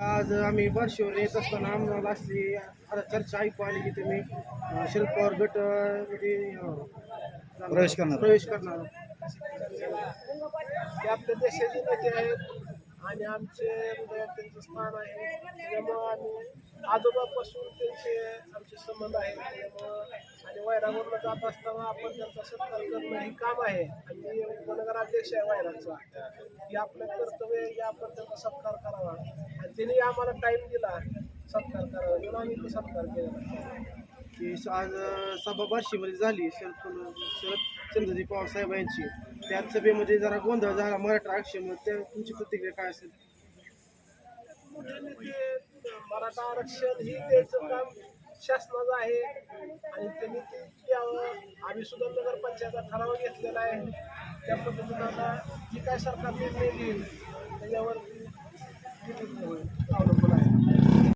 आज आम्ही बार्शीवर येत असताना आम्हाला अशी आता चर्चा ऐकू आली की तुम्ही शरद पवार गट अं, प्रवेश करणार. प्रवेश करणार. ते आपल्या देशाचे नेते आहेत आणि आमचे हृदयात त्यांचं स्थान आहे. त्यामुळं आम्ही आजोबापासून त्यांचे आमचे संबंध आहेत. त्यामुळं आणि वैरागवरनं जात असताना आपण त्यांचा सत्कार करणं हे काम आहे. आणि गुणगार अध्यक्ष आहे वैरागचा. की आपलं कर्तव्य आहे की आपण त्यांचा सत्कार करावा. त्यांनी आम्हाला टाईम दिला. सत्कार करावा म्हणून आम्ही तो सत्कार केला. की आज सभा बार्शीमध्ये झाली. शरद शरद चंद्रजी पवार साहेब यांची. त्या सभेमध्ये जरा गोंधळ झाला. मराठा आरक्षण त्या तुमची प्रतिक्रिया काय असेल? मराठा आरक्षण ही द्यायचं काम शासनाचं आहे. आणि त्यांनी ते द्यावं आम्ही सुद्धा नगरपंचायतचा ठराव घेतलेला आहे. त्या पद्धतीनं आता जी काय सरकार निर्णय घेईल त्याच्यावरती Oh,